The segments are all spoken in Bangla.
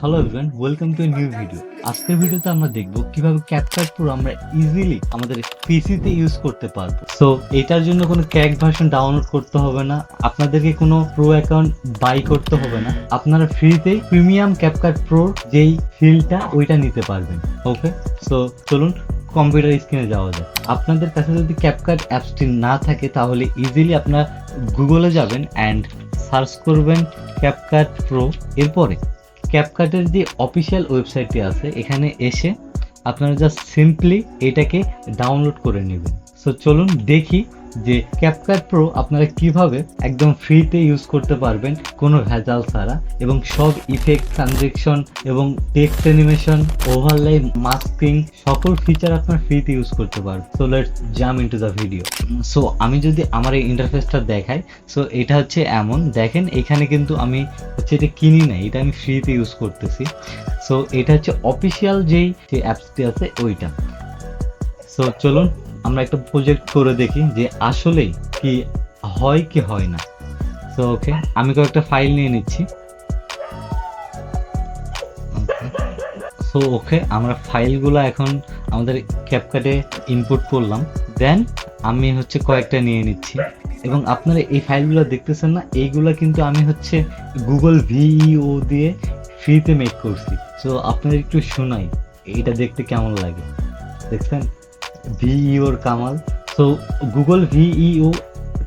Hello everyone welcome to new video আজকের ভিডিওতে আমরা দেখব কীভাবে ক্যাপকাট প্রো আমরা ইজিলি আমাদের পিসিতে ইউজ করতে পারব। সো এটার জন্য কোনো ক্র্যাক ভার্সন ডাউনলোড করতে হবে না। আপনাদেরকে কোনো প্রো অ্যাকাউন্ট বাই করতে হবে না। আপনারা ফ্রিতেই প্রিমিয়াম ক্যাপকাট প্রো যেই ফিলটা ওইটা নিতে পারবেন। ওকে সো চলুন কম্পিউটার স্ক্রিনে যাওয়া যায় আপনাদের কাছে যদি ক্যাপকাট অ্যাপসটি না থাকে, তাহলে ইজিলি আপনারা গুগলে যাবেন অ্যান্ড সার্চ করবেন ক্যাপকাট প্রো এরপরে ক্যাপকাটের যে অফিসিয়াল ওয়েবসাইটটি আছে, এখানে এসে আপনারা জাস্ট সিম্পলি এটাকে ডাউনলোড করে নেবেন। সো চলুন দেখি যে ক্যাপকাট প্রো আপনারা কীভাবে একদম ফ্রিতে ইউজ করতে পারবেন কোনো ভেজাল ছাড়া এবং সব ইফেক্ট ট্রানজেকশন এবং টেক্সট অ্যানিমেশন ওভারলাই মাস্কিং সকল ফিচার আপনার ফ্রিতে ইউজ করতে পারবেন। So let's jump into the video so আমি যদি আমার এই ইন্টারফেসটা দেখাই সো এটা হচ্ছে এমন। দেখেন, এখানে কিন্তু আমি হচ্ছে এটা কিনি নাই, এটা আমি ফ্রিতে ইউজ করতেছি। সো এটা হচ্ছে অফিসিয়াল যেই যে অ্যাপসটি আছে, ওইটা। সো চলুন আমরা একটা প্রজেক্ট করে দেখি যে আসলেই কি হয় কি হয় না। তো ওকে আমি কয়েকটা ফাইল নিয়ে নিচ্ছি। ওকে আমরা ফাইলগুলো এখন আমাদের ক্যাপকাটে ইনপুট করলাম। দেন আমি হচ্ছে কয়েকটা নিয়ে নিচ্ছি। এবং আপনারা এই ফাইলগুলো দেখতেছেন না, এইগুলো কিন্তু আমি হচ্ছে গুগল ভিইও দিয়ে ফ্রিতে মেক করছি। সো আপনাদের একটু শোনাই এটা দেখতে কেমন লাগে? দেখছেন? ভিইওর কামাল। সো গুগল ভিইও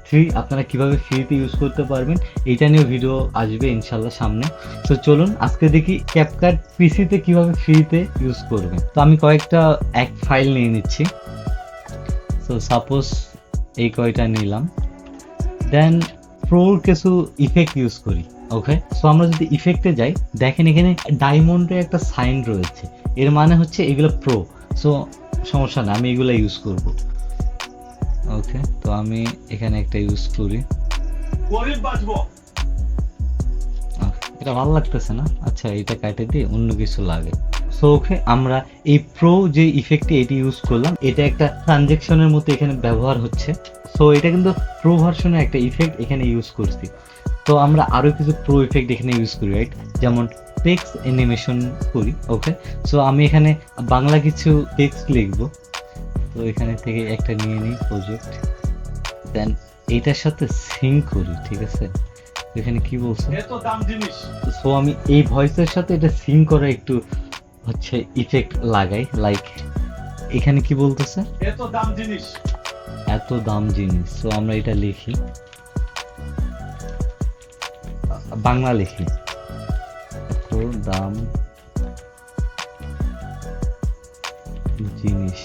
থ্রি আপনারা কীভাবে ফ্রিতে ইউজ করতে পারবেন, এটা নিয়ে ভিডিও আসবে ইনশাল্লাহ সামনে। তো চলুন আজকে দেখি ক্যাপকাট পিসিতে কীভাবে ফ্রিতে ইউজ করবেন। তো আমি কয়েকটা এক ফাইল নিয়ে নিচ্ছি। সো সাপোজ এই কয়টা নিলাম। দেন প্রোর কিছু ইফেক্ট ইউজ করি ওকে সো আমরা যদি ইফেক্টে যাই, দেখেন এখানে ডায়মন্ডের একটা সাইন রয়েছে। এর মানে হচ্ছে এগুলো প্রো সো সমস্যা না আমি এগুলো ইউজ করব। ওকে তো আমি এখানে একটা ইউজ করি। এটা ভালো লাগতেছে না? আচ্ছা এটা কাটে দিয়ে অন্য কিছু লাগে। সো ওকে আমরা এই প্রো যে ইফেক্টটি এটি ইউজ করলাম এটা একটা ট্রানজেকশনের মতো এখানে ব্যবহার হচ্ছে। সো এটা কিন্তু প্রো ভার্সনের একটা ইফেক্ট এখানে ইউজ করছি। তো আমরা আরও কিছু প্রো ইফেক্ট এখানে ইউজ করি রাইট যেমন টেক্সট অ্যানিমেশন করি ওকে সো আমি এখানে বাংলা কিছু টেক্সট লিখব। তো এখানে থেকে একটা নিয়ে নিই প্রজেক্ট দেন এইটার সাথে সিঙ্ক করি ঠিক আছে? এখানে কি বলছে? সো আমি এই ভয়েসের সাথে এটা সিং করে একটু হচ্ছে ইফেক্ট লাগাই। লাইক এখানে কি বলতেছে? এত দাম জিনিস। এত দাম জিনিস। সো আমরা এটা লিখি। বাংলা লিখি। দাম জিনিস।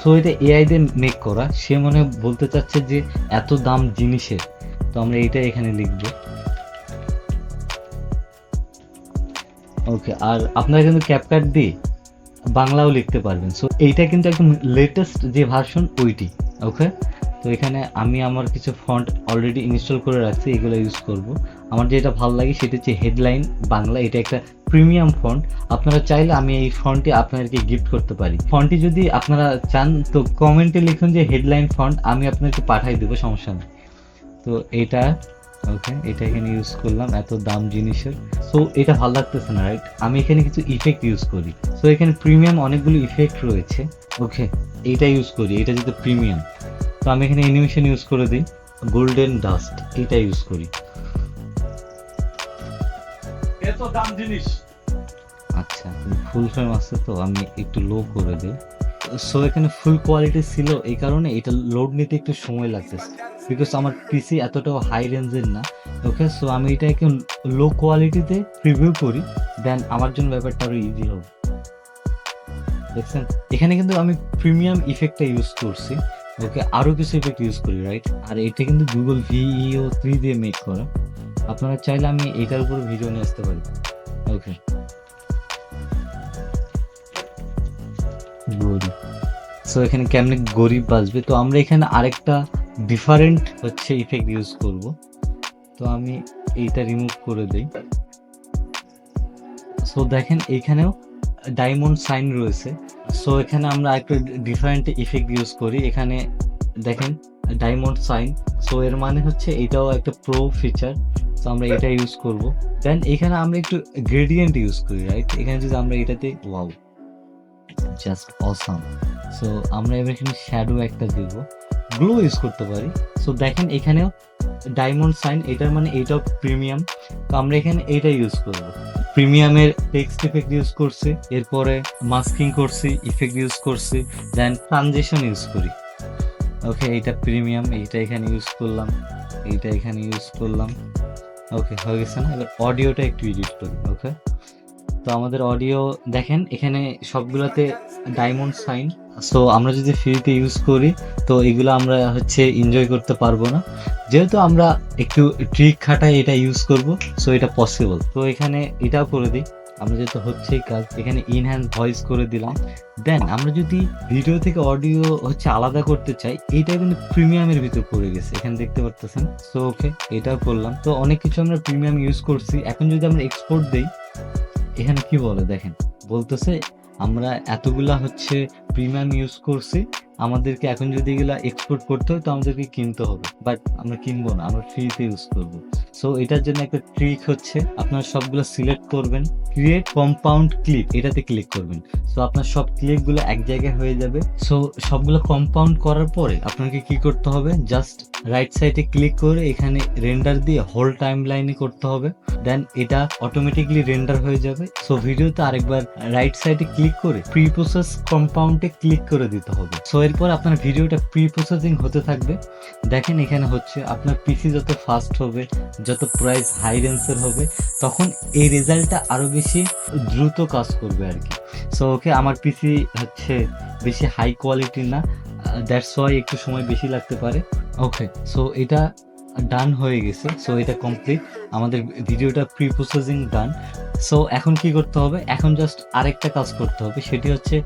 সো এটা এআই দিয়ে মেক করা, সে মনে বলতে চাচ্ছে যে এত দাম জিনিসের। তো আমরা এটা এখানে লিখব। ওকে আর আপনারা কিন্তু ক্যাপকাট দিয়ে বাংলাও লিখতে পারবেন। সো এইটা কিন্তু একদম লেটেস্ট যে ভার্সন ওইটি। ওকে তো এখানে আমি আমার কিছু ফন্ট অলরেডি ইনস্টল করে রাখছি, এগুলো ইউজ করব। আমার যেটা ভালো লাগে সেটা হচ্ছে হেডলাইন বাংলা, এটা একটা প্রিমিয়াম ফন্ট আপনারা চাইলে আমি এই ফন্টটি আপনাদেরকে গিফট করতে পারি। ফন্টটি যদি আপনারা চান, তো কমেন্টে লিখুন যে হেডলাইন ফন্ট আমি আপনাকে পাঠাই দেবো, সমস্যা নেই। তো এটা ওকে এটা এখানে ইউজ করলাম, এত দাম জিনিসের। সো এটা ভালো লাগতেছে না রাইট আমি এখানে কিছু ইফেক্ট ইউজ করি। সো এখানে প্রিমিয়াম অনেকগুলো ইফেক্ট রয়েছে ওকে এটা ইউজ করি, এটা যেহেতু প্রিমিয়াম তো আমি এখানে অ্যানিমেশন ইউজ করে দিই গোল্ডেন ডাস্ট এটা ইউজ করি। এত দাম জিনিস। আচ্ছা ফুল ফ্রেম আছে তো, আমি একটু লো করে দিই। সো এখানে ফুল কোয়ালিটি ছিল এই কারণে এটা লোড নিতে একটু সময় লাগতেছে। বিকজ আমার পিসি এতটাও হাই রেঞ্জের না। ওকে সো আমি এটাকে লো কোয়ালিটিতে প্রিভিউ করি দেন আমার জন্য ব্যাপারটা আরও ইজি হবে। দেখছেন? এখানে কিন্তু আমি প্রিমিয়াম ইফেক্টটা ইউজ করছি। ওকে আরও কিছু ইফেক্ট ইউজ করি রাইট আর এটা কিন্তু গুগল ভিইও থ্রি দিয়ে মেক করা। আপনারা চাইলে আমি এটার উপর ভিডিও নিয়ে আসতে পারি। ওকে সো এখানে কেমনে গরিব বাজবে তো আমরা এখানে আরেকটা ডিফারেন্ট হচ্ছে ইফেক্ট ইউজ করব। তো আমি এইটা রিমুভ করে দেই। সো দেখেন এখানেও ডায়মন্ড সাইন রয়েছে। সো এখানে আমরা একটা ডিফারেন্ট ইফেক্ট ইউজ করি। এখানে দেখেন ডায়মন্ড সাইন সো এর মানে হচ্ছে এটাও একটা প্রো ফিচার তো আমরা এটা ইউজ করব। দেন এখানে আমরা একটু গ্রেডিয়েন্ট ইউজ করি রাইট এখানে যদি আমরা এটাতে ওয়াও জাস্ট অসাম সো আমরা এবার এখানে শ্যাডো একটা দেব। গ্লো ইউজ করতে পারি। সো দেখেন এখানেও ডায়মন্ড সাইন এটার মানে এইটাও প্রিমিয়াম তো আমরা এখানে এইটা ইউজ করব। প্রিমিয়ামের টেক্সট ইফেক্ট ইউজ করছি, এরপরে মাস্কিং করছি ইফেক্ট ইউজ করছি দেন ট্রানজেকশন ইউজ করি। ওকে এইটা প্রিমিয়াম এইটা এখানে ইউজ করলাম, এইটা এখানে ইউজ করলাম। ওকে হয়ে গেছে না? এবার অডিওটা একটু এডিট করি ওকে তো আমাদের অডিও দেখেন, এখানে সবগুলোতে ডায়মন্ড সাইন সো আমরা যদি ফ্রিতে ইউজ করি, তো এগুলো আমরা হচ্ছে এনজয় করতে পারব না। যেহেতু আমরা একটু ট্রিক খাটায় এটা ইউজ করব সো এটা পসিবল তো এখানে এটাও করে দিই। আমরা যেহেতু হচ্ছেই কাজ এখানে ইনহ্যান্স ভয়েস করে দিলাম দেন আমরা যদি ভিডিও থেকে অডিও হচ্ছে আলাদা করতে চাই এইটা কিন্তু প্রিমিয়ামের ভিতর পড়ে গেছে, এখানে দেখতে পারতেছেন? সো ওকে এটাও করলাম। তো অনেক কিছু আমরা প্রিমিয়াম ইউজ করছি। এখন যদি আমরা এক্সপোর্ট দেই, এখানে কি বলে দেখেন? বলতেছে আমরা এতগুলা হচ্ছে প্রিমিয়াম ইউজ করছি আমাদেরকে এখন যদি এগুলা এক্সপোর্ট করতে হয় তো আমাদেরকে কিনতে হবে। বাট আমরা কিনবো না, আমরা ফ্রিতে ইউজ করব। সো এটার জন্য একটা ট্রিক হচ্ছে, আপনারা সবগুলো সিলেক্ট করবেন ক্রিয়েট কম্পাউন্ড ক্লিপ এটাতে ক্লিক করবেন। সো আপনার সব ক্লিপগুলো এক জায়গায় হয়ে যাবে। সো সবগুলো কম্পাউন্ড করার পরে আপনাকে কি করতে হবে? জাস্ট রাইট সাইডে ক্লিক করে এখানে রেন্ডার দিয়ে হোল টাইম লাইনে করতে হবে। দেন এটা অটোমেটিকলি রেন্ডার হয়ে যাবে। সো ভিডিওতে আরেকবার রাইট সাইডে ক্লিক করে প্রি প্রসেস কম্পাউন্ডে ক্লিক করে দিতে হবে। সো এরপর আপনার ভিডিওটা প্রি প্রসেসিং হতে থাকবে। দেখেন এখানে হচ্ছে আপনার পিসি যত ফাস্ট হবে, যত প্রাইস হাই রেঞ্জের হবে, তখন এই রেজাল্টটা আরও বেশি দ্রুত কাজ করবে আর কি। সো ওকে আমার পিসি হচ্ছে বেশি হাই কোয়ালিটির না দ্যাটস ওয়াই একটু সময় বেশি লাগতে পারে। ওকে সো এটা ডান হয়ে গেছে সো এটা কমপ্লিট আমাদের ভিডিওটা প্রি প্রসেসিং ডান সো এখন কি করতে হবে? এখন জাস্ট আরেকটা কাজ করতে হবে। সেটি হচ্ছে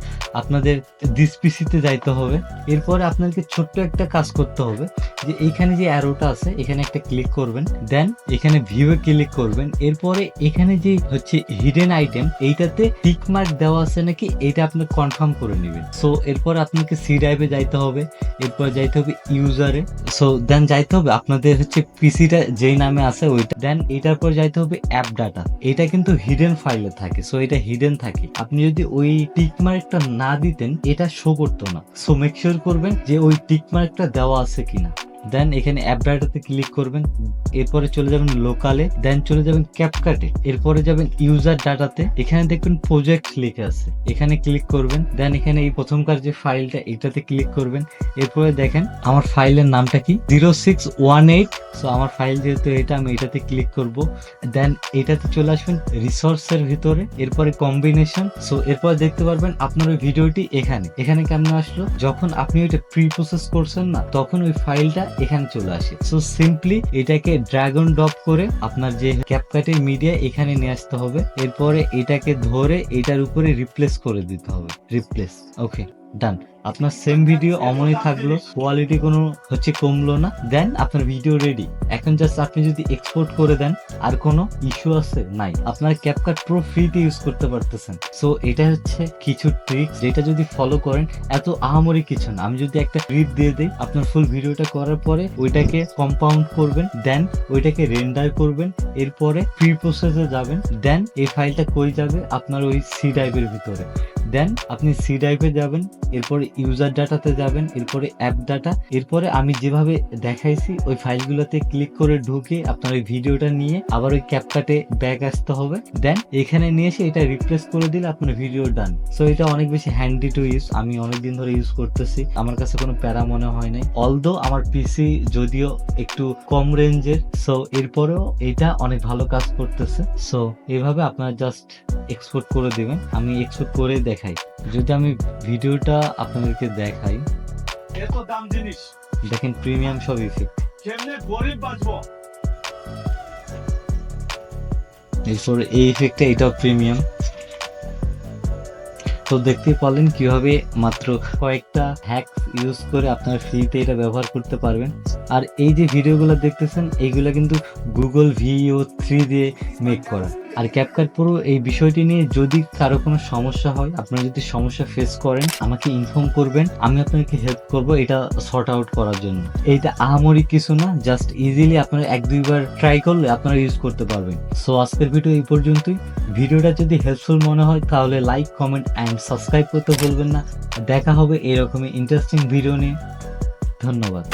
আপনাদের দিস পিসিতে যাইতে হবে। এরপরে আপনাদেরকে ছোট্ট একটা কাজ করতে হবে যে এইখানে যে অ্যারোটা আছে, এখানে একটা ক্লিক করবেন। দেন এখানে ভিউয়ে ক্লিক করবেন। এরপরে এখানে যে হচ্ছে হিডেন আইটেম এইটাতে টিক মার্ক দেওয়া আছে নাকি এটা আপনি কনফার্ম করে নেবেন। সো এরপর আপনাকে সি ড্রাইভে যাইতে হবে। এরপর যাইতে হবে ইউজারে সো দেন যাইতে হবে আপনাদের হচ্ছে পিসিটা যেই নামে আছে, ওইটা। দেন এটার পর যাইতে হবে অ্যাপ ডাটা এটা কিন্তু হিডেন ফাইলে থাকে সো এটা হিডেন থাকে। আপনি যদি ওই টিক মার্কটা না দিতেন, এটা শো করতো না। সো মেক করবেন যে ওই টিক মার্কটা দেওয়া আছে কিনা। দেন এখানে অ্যাপ ডাটাতে ক্লিক করবেন। এরপরে চলে যাবেন লোকালে দেন চলে যাবেন ক্যাপকাটে এরপরে যাবেন ইউজার ডাটাতে এখানে দেখবেন প্রজেক্ট লিখে আছে। এখানে ক্লিক করবেন। দেন এখানে এই প্রথমকার যে ফাইলটা এটাতে ক্লিক করবেন। এরপরে দেখেন, আমার ফাইলের নামটা কি? Zero six one eight so আমার ফাইল যেহেতু এটা, আমি এটাতে ক্লিক করব। দেন এটাতে চলে আসবেন রিসোর্সের ভিতরে। এরপরে কম্বিনেশন সো এরপর দেখতে পারবেন আপনার ওই ভিডিওটি এখানে। এখানে কেমন আসলো? যখন আপনি ওইটা প্রি প্রসেস করছেন না, তখন ওই ফাইলটা এখানে চলে আসে। সো সিম্পলি এটাকে ড্রাগন ড্রপ করে আপনার যে ক্যাপকাটের মিডিয়া এখানে নিয়ে আসতে হবে। এরপরে এটাকে ধরে এটার উপরে রিপ্লেস করে দিতে হবে। রিপ্লেস ওকে ডান আপনার সেম ভিডিও অমনই থাকল কোয়ালিটি কোনো হচ্ছে কমলো না। দেন আপনার ভিডিও রেডি এখন জাস্ট আপনি যদি এক্সপোর্ট করে দেন, আর কোনো ইস্যু আছে? নাই। আপনার ক্যাপকাট প্রো ফ্রিতে ইউজ করতে পারতেছেন। সো এটা হচ্ছে কিছু ট্রিক যেটা যদি ফলো করেন, এত আহামরি কিছু না। আমি যদি একটা ক্লিপ দিয়ে দিই, আপনার ফুল ভিডিওটা করার পরে ওইটাকে কম্পাউন্ড করবেন দেন ওইটাকে রেন্ডার করবেন, এরপরে প্রি প্রসেসে যাবেন দেন এই ফাইলটা কই যাবে? আপনার ওই সি ড্রাইভের ভিতরে। দেন আপনি সি ড্রাইভে যাবেন, এরপরে ইউজার ডাটাতে যাবেন, এরপরে অ্যাপ ডাটা এরপরে আমি যেভাবে দেখাইছি, ওই ফাইলগুলোতে ক্লিক করে ঢুকে আপনার ওই ভিডিওটা নিয়ে আবার ওই ক্যাপকাটে ব্যাক আসতে হবে। দেন এখানে নিয়ে এসে এটা রিপ্লেস করে দিলে আপনার ভিডিও ডান সো এটা অনেক বেশি হ্যান্ডি টু ইউজ আমি অনেকদিন ধরে ইউজ করতেছি, আমার কাছে কোনো প্যারা মনে হয় নাই। অলদো আমার পিসি যদিও একটু কম রেঞ্জের সো এরপরেও এটা অনেক ভালো কাজ করতেছে। সো এভাবে আপনার জাস্ট এক্সপোর্ট করে দেবেন। আমি এক্সপোর্ট করে দেখাই। যদি আমি ভিডিওটা আপনাদেরকে দেখাই। এত দাম জিনিস। দেখেন প্রিমিয়াম সব ইফেক্ট কেমনে গরিব বাঁচবো? এরপর এই ইফেক্টটা এটাও প্রিমিয়াম। তো দেখতে পারলেন কীভাবে মাত্র কয়েকটা হ্যাক ইউজ করে আপনার ফ্রিতে এটা ব্যবহার করতে পারবেন। আর এই যে ভিডিওগুলো দেখতেছেন এইগুলো কিন্তু গুগল ভিও থ্রি দিয়ে মেক করা। আর ক্যাপকাট প্রো এই বিষয়টি নিয়ে যদি কারও কোনো সমস্যা হয়, আপনারা যদি সমস্যা ফেস করেন, আমাকে ইনফর্ম করবেন, আমি আপনাকে হেল্প করব এটা সর্ট আউট করার জন্য। এইটা আহামরি কিছু না জাস্ট ইজিলি আপনারা এক দুইবার ট্রাই করলে আপনারা ইউজ করতে পারবেন। সো আজকের ভিডিও এই পর্যন্তই। ভিডিওটা যদি হেল্পফুল মনে হয়, তাহলে লাইক কমেন্ট অ্যান্ড সাবস্ক্রাইব করতে ভুলবেন না। দেখা হবে এরকমই ইন্টারেস্টিং ভিডিও নিয়ে। ধন্যবাদ।